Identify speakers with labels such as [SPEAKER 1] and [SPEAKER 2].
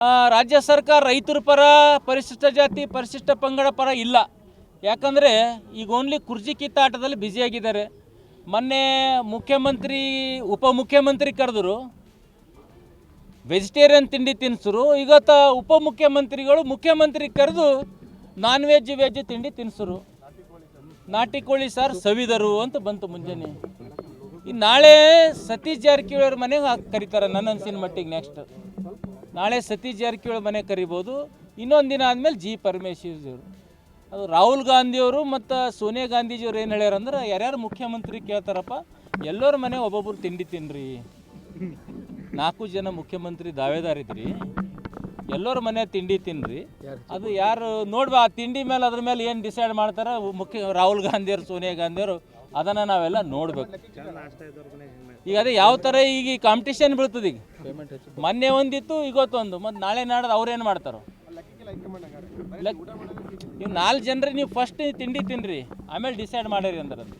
[SPEAKER 1] ರಾಜ್ಯ ಸರ್ಕಾರ ರೈತರ ಪರ, ಪರಿಶಿಷ್ಟ ಜಾತಿ, ಪರಿಶಿಷ್ಟ ಪಂಗಡ ಪರ ಇಲ್ಲ. ಯಾಕಂದರೆ ಈಗ ಓನ್ಲಿ ಕುರ್ಜಿ ಕಿತ್ತಾಟದಲ್ಲಿ ಬ್ಯುಸಿಯಾಗಿದ್ದಾರೆ ಮೊನ್ನೆ ಮುಖ್ಯಮಂತ್ರಿ ಉಪಮುಖ್ಯಮಂತ್ರಿ ಕರೆದರು ವೆಜಿಟೇರಿಯನ್ ತಿಂಡಿ ತಿನ್ಸರು. ಇವತ್ತು ಉಪಮುಖ್ಯಮಂತ್ರಿಗಳು ಮುಖ್ಯಮಂತ್ರಿ ಕರೆದು ನಾನ್ ವೆಜ್ ವೆಜ್ ತಿಂಡಿ ತಿನ್ಸರು. ನಾಟಿ ಕೋಳಿ ಸಾರು ಸವಿದರು ಅಂತ ಬಂತು ಮುಂಜಾನೆ. ಈ ನಾಳೆ ಸತೀಶ್ ಜಾರಕಿಹೊಳಿ ಅವ್ರ ಮನೆಗೆ ಕರೀತಾರೆ ನನ್ನ ಅನ್ಸಿನ ಮಟ್ಟಿಗೆ ನೆಕ್ಸ್ಟ್ ನಾಳೆ ಸತೀಶ್ ಜಾರಕಿಹೊಳಿ ಮನೆ ಕರಿಬೋದು. ಇನ್ನೊಂದು ದಿನ ಆದಮೇಲೆ ಜಿ ಪರಮೇಶ್ವರ್ ಅದು ರಾಹುಲ್ ಗಾಂಧಿಯವರು ಮತ್ತು ಸೋನಿಯಾ ಗಾಂಧೀಜಿಯವ್ರು ಏನು ಹೇಳ್ಯಾರ ಅಂದ್ರೆ, ಯಾರ್ಯಾರು ಮುಖ್ಯಮಂತ್ರಿ ಕೇಳ್ತಾರಪ್ಪ, ಎಲ್ಲರ ಮನೆ ಒಬ್ಬೊಬ್ರು ತಿಂಡಿ ತಿನ್ರಿ. ನಾಲ್ಕು ಜನ ಮುಖ್ಯಮಂತ್ರಿ ದಾವೇದಾರಿದ್ರಿ ಎಲ್ಲರ ಮನೆ ತಿಂಡಿ ತಿನ್ರಿ. ಅದು ಯಾರು ನೋಡ್ಬಾ, ಆ ತಿಂಡಿ ಮೇಲೆ ಅದ್ರ ಮೇಲೆ ಏನು ಡಿಸೈಡ್ ಮಾಡ್ತಾರೆ, ಮುಖ್ಯ ರಾಹುಲ್ ಗಾಂಧಿಯವರು, ಸೋನಿಯಾ ಗಾಂಧಿಯವರು ಅದನ್ನು ನಾವೆಲ್ಲ ನೋಡಬೇಕು. ಈಗ ಅದೇ ಯಾವ ಥರ ಈಗ ಈ ಕಾಂಪಿಟೇಷನ್ ಬೀಳ್ತದೆ ಈಗ. ಮೊನ್ನೆ ಒಂದಿತ್ತು ಇವತ್ತೊಂದು ಮತ್ತು ನಾಳೆ ನಾಡ್ದು ಅವ್ರೇನು ಮಾಡ್ತಾರೋ? ನೀವು ನಾಲ್ಕು ಜನರಿಗೆ ನೀವು ಫಸ್ಟ್ ತಿಂಡಿ ತಿನ್ರಿ, ಆಮೇಲೆ ಡಿಸೈಡ್ ಮಾಡಿರಿ ಅಂದ್ರೆ